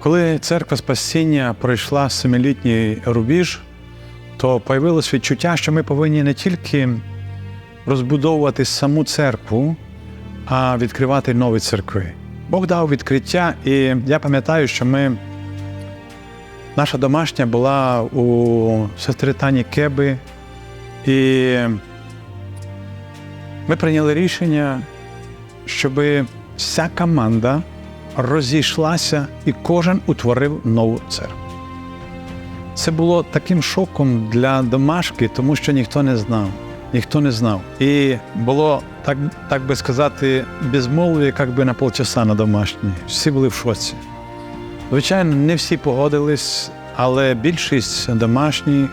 Коли церква спасіння пройшла семилітній рубіж, то появилось відчуття, що ми повинні не тільки розбудовувати саму церкву, а відкривати нові церкви. Бог дав відкриття, і я пам'ятаю, що ми, наша домашня була у сестри Тані Кеби, і ми прийняли рішення, щоб вся команда розійшлася і кожен утворив нову церкву. Це було таким шоком для домашки, тому що ніхто не знав. Ніхто не знав. І було, так, так би сказати, безмовлення, як би на полчаса на домашній. Всі були в шоці. Звичайно, не всі погодились, але більшість домашньої,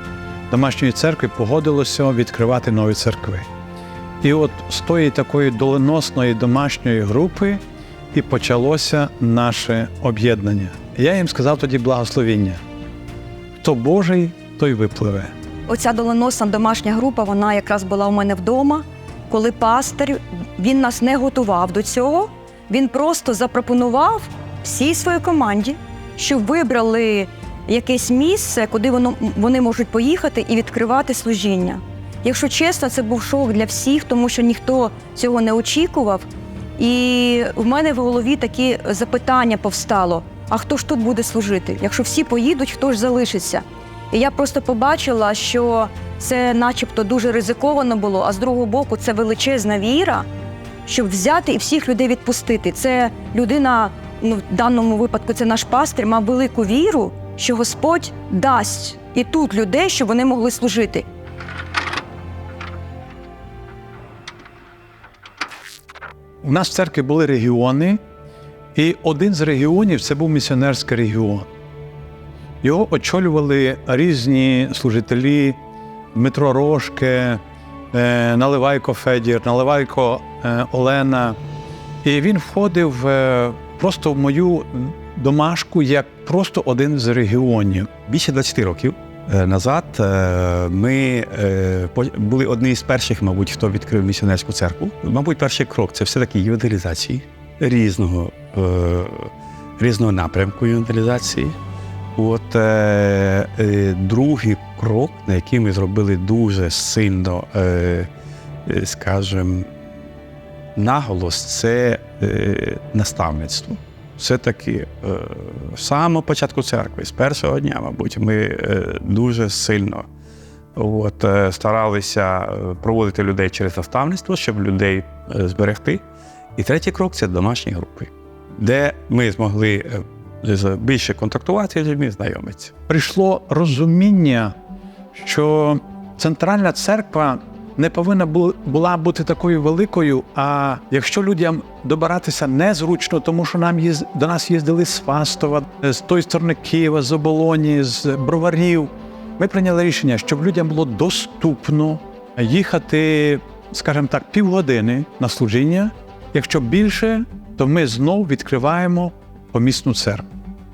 домашньої церкви погодилося відкривати нові церкви. І от з тої такої доленосної домашньої групи і почалося наше об'єднання. Я їм сказав тоді благословіння. Хто Божий, той випливе. Оця доленосна домашня група, вона якраз була у мене вдома, коли пастир він нас не готував до цього. Він просто запропонував всій своїй команді, щоб вибрали якесь місце, куди воно, вони можуть поїхати і відкривати служіння. Якщо чесно, це був шок для всіх, тому що ніхто цього не очікував. І в мене в голові такі запитання повстало: а хто ж тут буде служити? Якщо всі поїдуть, хто ж залишиться? І я просто побачила, що це, начебто, дуже ризиковано було, а з другого боку, це величезна віра, щоб взяти і всіх людей відпустити. Це людина, ну в даному випадку, це наш пастир, мав велику віру, що Господь дасть і тут людей, щоб вони могли служити. У нас в церкві були регіони, і один з регіонів це був місіонерський регіон. Його очолювали різні служителі Дмитро Рожке, е, Наливайко Федір, Наливайко е, Олена. І він входив е, просто в мою домашку як просто один з регіонів. Більше 20 років назад е, ми е, були одні з перших, мабуть, хто відкрив місіонерську церкву. Мабуть, перший крок це все-таки євангелізації різного, е, різного напрямку євангелізації. От е, е, другий крок, на який ми зробили дуже сильно, е, е, скажімо, наголос, це е, наставництво. Все-таки е, з самого початку церкви, з першого дня, мабуть, ми е, дуже сильно от, е, старалися проводити людей через наставництво, щоб людей зберегти. І третій крок це домашні групи, де ми змогли більше контактувати з людьми, знайомитися. прийшло розуміння, що центральна церква не повинна була бути такою великою. А якщо людям добиратися незручно, тому що нам їз... до нас їздили з Фастова, з тої сторони Києва, з Оболоні, з Броварів. Ми прийняли рішення, щоб людям було доступно їхати, скажімо так, півгодини на служіння. Якщо більше, то ми знов відкриваємо помісну церкву.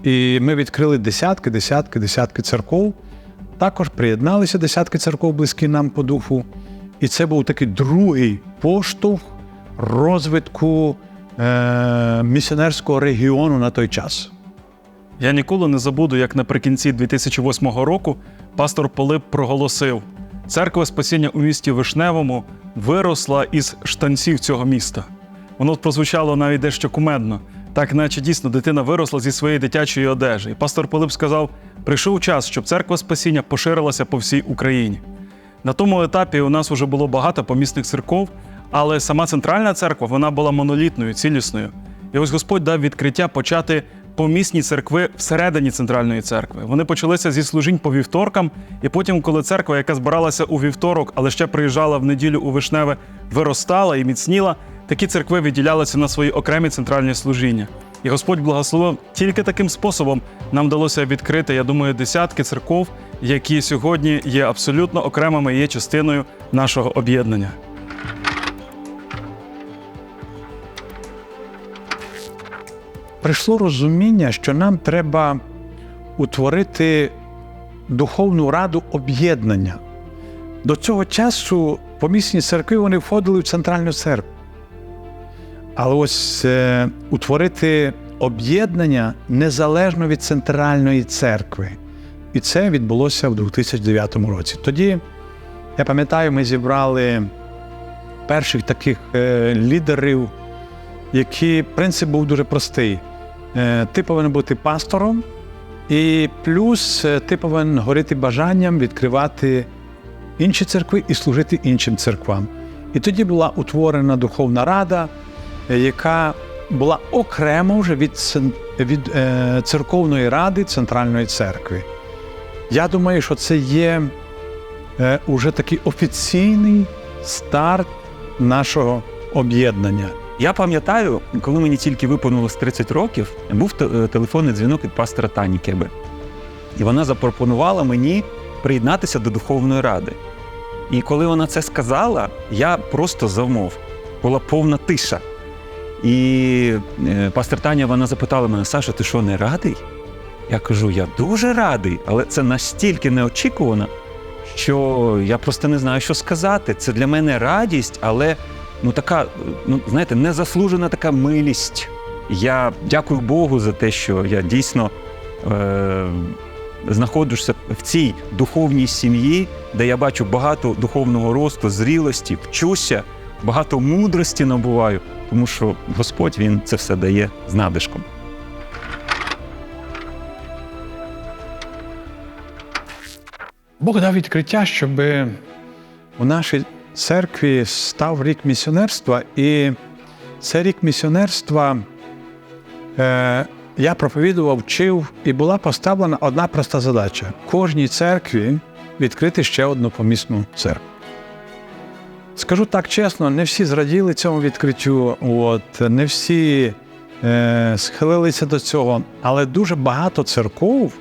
І ми відкрили десятки, десятки, десятки церков. Також приєдналися десятки церков близькі нам по духу. І це був такий другий поштовх розвитку е- місіонерського регіону на той час. Я ніколи не забуду, як наприкінці 2008 року пастор Пилип проголосив: церква спасіння у місті Вишневому виросла із штанців цього міста. Воно прозвучало навіть дещо кумедно, так наче дійсно дитина виросла зі своєї дитячої одежі. І пастор Пилип сказав: прийшов час, щоб церква спасіння поширилася по всій Україні. На тому етапі у нас вже було багато помісних церков, але сама центральна церква вона була монолітною, цілісною. І ось Господь дав відкриття почати помісні церкви всередині центральної церкви. Вони почалися зі служінь по вівторкам, і потім, коли церква, яка збиралася у вівторок, але ще приїжджала в неділю у вишневе, виростала і міцніла, такі церкви відділялися на свої окремі центральні служіння. І Господь благословив тільки таким способом нам вдалося відкрити, я думаю, десятки церков, які сьогодні є абсолютно окремими і є частиною нашого об'єднання. Прийшло розуміння, що нам треба утворити духовну раду об'єднання. До цього часу помісні церкви вони входили в центральну церкву. Але ось е, утворити об'єднання незалежно від центральної церкви. І це відбулося в 2009 році. Тоді, я пам'ятаю, ми зібрали перших таких е, лідерів, які принцип був дуже простий. Е, ти повинен бути пастором, і плюс е, ти повинен горіти бажанням відкривати інші церкви і служити іншим церквам. І тоді була утворена Духовна Рада, яка була окремо вже від, від е, церковної ради Центральної церкви. Я думаю, що це є е, уже такий офіційний старт нашого об'єднання. Я пам'ятаю, коли мені тільки виповнилось 30 років, був е, телефонний дзвінок від пастора Тані Кеби. І вона запропонувала мені приєднатися до Духовної Ради. І коли вона це сказала, я просто завмов. Була повна тиша. І е, пастор Таня вона запитала мене: Саша, ти що, не радий? Я кажу, я дуже радий, але це настільки неочікувано, що я просто не знаю, що сказати. Це для мене радість, але ну така, ну знаєте, незаслужена така милість. Я дякую Богу за те, що я дійсно е, знаходжуся в цій духовній сім'ї, де я бачу багато духовного росту, зрілості, вчуся, багато мудрості набуваю, тому що Господь Він це все дає з надишком. Бог дав відкриття, щоб у нашій церкві став рік місіонерства, і це рік місіонерства е, я проповідував, вчив, і була поставлена одна проста задача: кожній церкві відкрити ще одну помісну церкву. Скажу так чесно, не всі зраділи цьому відкриттю, от, не всі е, схилилися до цього, але дуже багато церков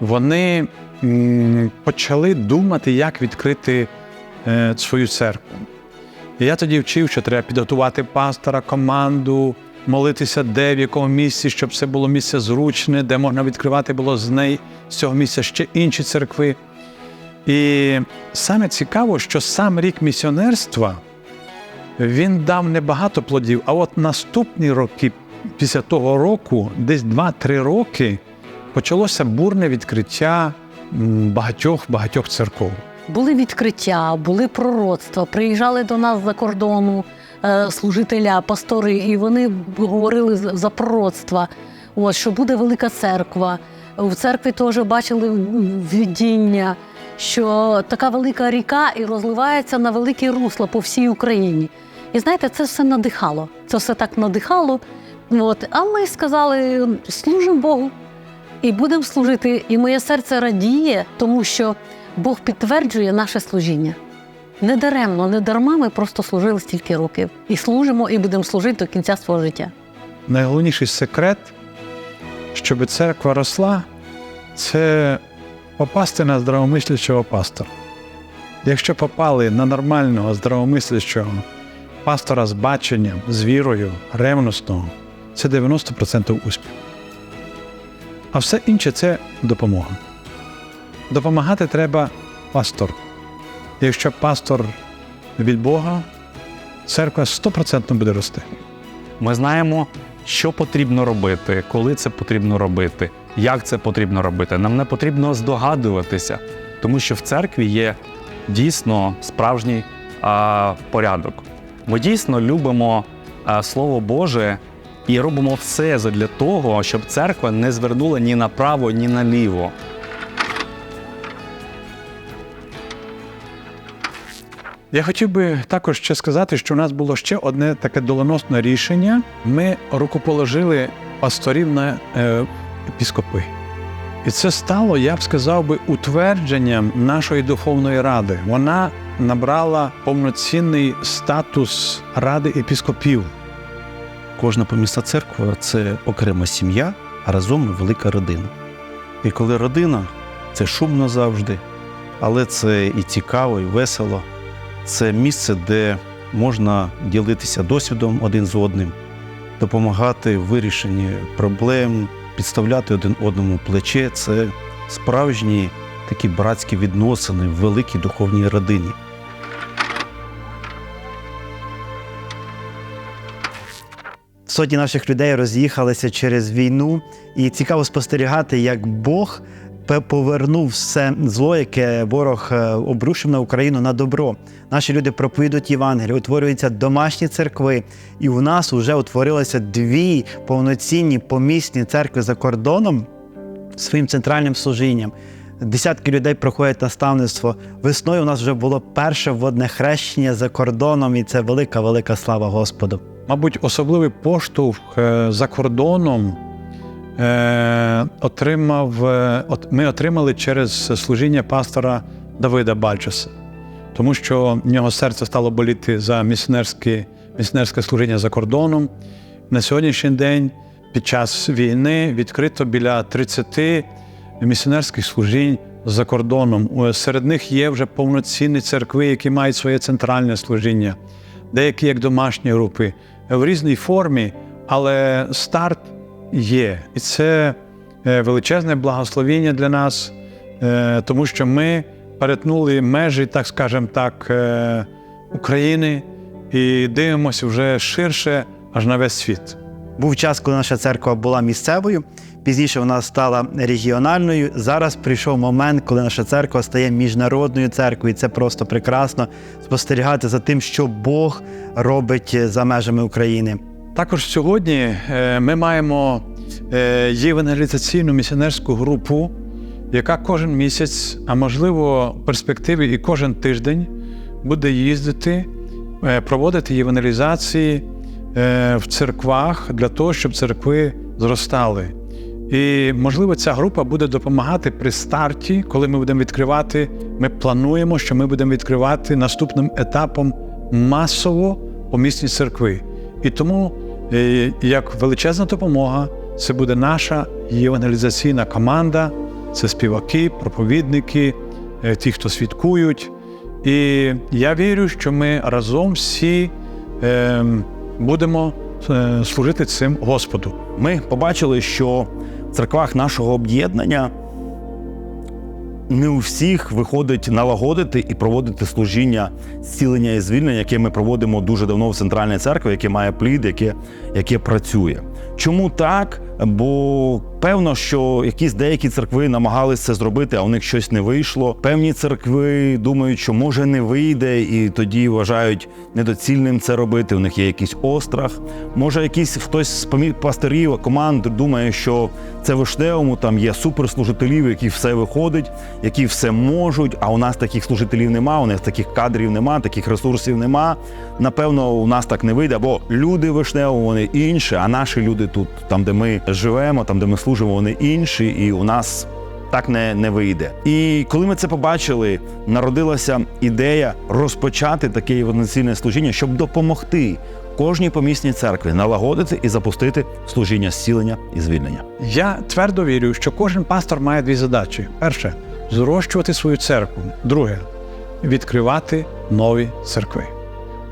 вони м, почали думати, як відкрити е, свою церкву. І я тоді вчив, що треба підготувати пастора, команду, молитися, де в якому місці, щоб це було місце зручне, де можна відкривати було з неї з цього місця ще інші церкви. І саме цікаво, що сам рік місіонерства він дав небагато плодів, а от наступні роки, після того року, десь 2-3 роки, почалося бурне відкриття багатьох багатьох церков. Були відкриття, були пророцтва, приїжджали до нас за кордону е, служителя, пастори, і вони говорили за пророцтва, от, що буде велика церква. В церкві теж бачили видіння, що така велика ріка і розливається на великі русла по всій Україні. І знаєте, це все надихало. Це все так надихало. От. А ми сказали: служимо Богу і будемо служити. І моє серце радіє, тому що Бог підтверджує наше служіння. Не даремно, не дарма ми просто служили стільки років. І служимо, і будемо служити до кінця свого життя. Найголовніший секрет, щоб церква росла, це попасти на здравомислячого пастора. Якщо попали на нормального здравомислячого пастора з баченням, з вірою, ревностного, це 90% успіху. А все інше це допомога. Допомагати треба пастор. Якщо пастор від Бога, церква 100% буде рости. Ми знаємо, що потрібно робити, коли це потрібно робити, як це потрібно робити. Нам не потрібно здогадуватися, тому що в церкві є дійсно справжній а, порядок. Ми дійсно любимо а, Слово Боже і робимо все для того, щоб церква не звернула ні направо, ні наліво. Я хотів би також ще сказати, що у нас було ще одне таке доленосне рішення. Ми рукоположили пасторів на е, епіскопи. І це стало, я б сказав би, утвердженням нашої духовної ради. Вона набрала повноцінний статус ради епіскопів. Кожна помісна церква це окрема сім'я, а разом велика родина. І коли родина, це шумно завжди, але це і цікаво, і весело. Це місце, де можна ділитися досвідом один з одним, допомагати в вирішенні проблем, підставляти один одному плече. Це справжні такі братські відносини в великій духовній родині. Сотні наших людей роз'їхалися через війну, і цікаво спостерігати, як Бог повернув все зло, яке ворог е, обрушив на Україну на добро. Наші люди проповідують Євангелію, утворюються домашні церкви, і у нас вже утворилося дві повноцінні помісні церкви за кордоном своїм центральним служінням. Десятки людей проходять наставництво. Весною у нас вже було перше водне хрещення за кордоном, і це велика, велика слава Господу. Мабуть, особливий поштовх е, за кордоном е, отримав, е, от, ми отримали через служіння пастора Давида Бальчеса, тому що в нього серце стало боліти за місіонерське, служіння за кордоном. На сьогоднішній день, під час війни, відкрито біля 30 місіонерських служінь за кордоном. Е, Серед них є вже повноцінні церкви, які мають своє центральне служіння деякі як домашні групи в різній формі, але старт є. І це е, величезне благословіння для нас, е, тому що ми перетнули межі, так скажемо так, е, України і дивимося вже ширше аж на весь світ. Був час, коли наша церква була місцевою. Пізніше вона стала регіональною. Зараз прийшов момент, коли наша церква стає міжнародною церквою. І це просто прекрасно спостерігати за тим, що Бог робить за межами України. Також сьогодні е, ми маємо е, євангелізаційну місіонерську групу, яка кожен місяць, а можливо, в перспективі і кожен тиждень буде їздити, е, проводити євангелізації в церквах для того, щоб церкви зростали. І, можливо, ця група буде допомагати при старті, коли ми будемо відкривати. Ми плануємо, що ми будемо відкривати наступним етапом масово помісні церкви. І тому, е, як величезна допомога, це буде наша євангелізаційна команда, це співаки, проповідники, е, ті, хто свідкують. І я вірю, що ми разом всі е, будемо е, служити цим Господу. Ми побачили, що в церквах нашого об'єднання не у всіх виходить налагодити і проводити служіння зцілення і звільнення, яке ми проводимо дуже давно в центральній церкві, яке має плід, яке, яке працює. Чому так? Бо певно, що якісь деякі церкви намагалися це зробити, а у них щось не вийшло. Певні церкви думають, що може не вийде, і тоді вважають недоцільним це робити. У них є якийсь острах. Може, якийсь хтось з пастирів команд думає, що це вишневому там є суперслужителів, які все виходить, які все можуть. А у нас таких служителів нема, у нас таких кадрів нема, таких ресурсів нема. Напевно, у нас так не вийде, бо люди вишневому вони інші, а наші люди тут, там, де ми живемо, там, де ми служимо, вони інші, і у нас так не, не вийде. І коли ми це побачили, народилася ідея розпочати таке евангелізаційне служіння, щоб допомогти кожній помісній церкві налагодити і запустити служіння зцілення і звільнення. Я твердо вірю, що кожен пастор має дві задачі: перше зрощувати свою церкву. Друге відкривати нові церкви.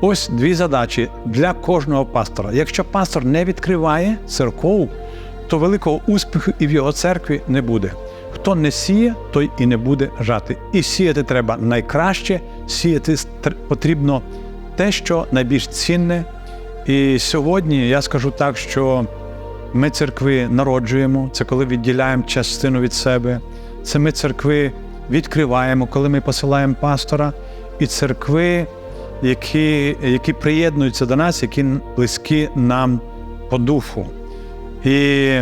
Ось дві задачі для кожного пастора. Якщо пастор не відкриває церков, то великого успіху і в його церкві не буде. Хто не сіє, той і не буде жати. І сіяти треба найкраще, сіяти потрібно те, що найбільш цінне. І сьогодні я скажу так, що ми церкви народжуємо, це коли відділяємо частину від себе. Це ми церкви відкриваємо, коли ми посилаємо пастора, і церкви, які, які приєднуються до нас, які близькі нам по духу. І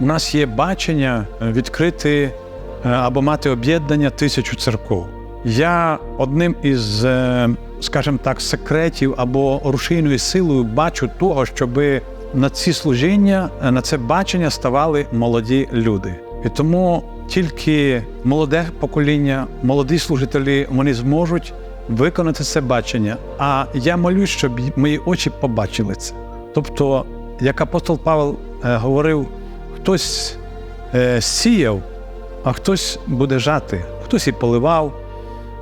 у нас є бачення е, відкрити е, або мати об'єднання тисячу церков. Я одним із, е, скажімо так, секретів або рушійною силою бачу того, щоб на ці служіння, на це бачення ставали молоді люди. І тому тільки молоде покоління, молоді служителі, вони зможуть виконати це бачення. А я молюсь, щоб мої очі побачили це. Тобто, як апостол Павел е, говорив, хтось е, сіяв, а хтось буде жати, хтось і поливав.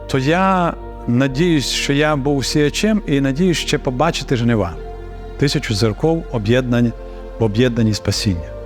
То я надіюсь, що я був сіячем і надіюсь ще побачити жнива. Тисячу зерков об'єднань в об'єднанні спасіння.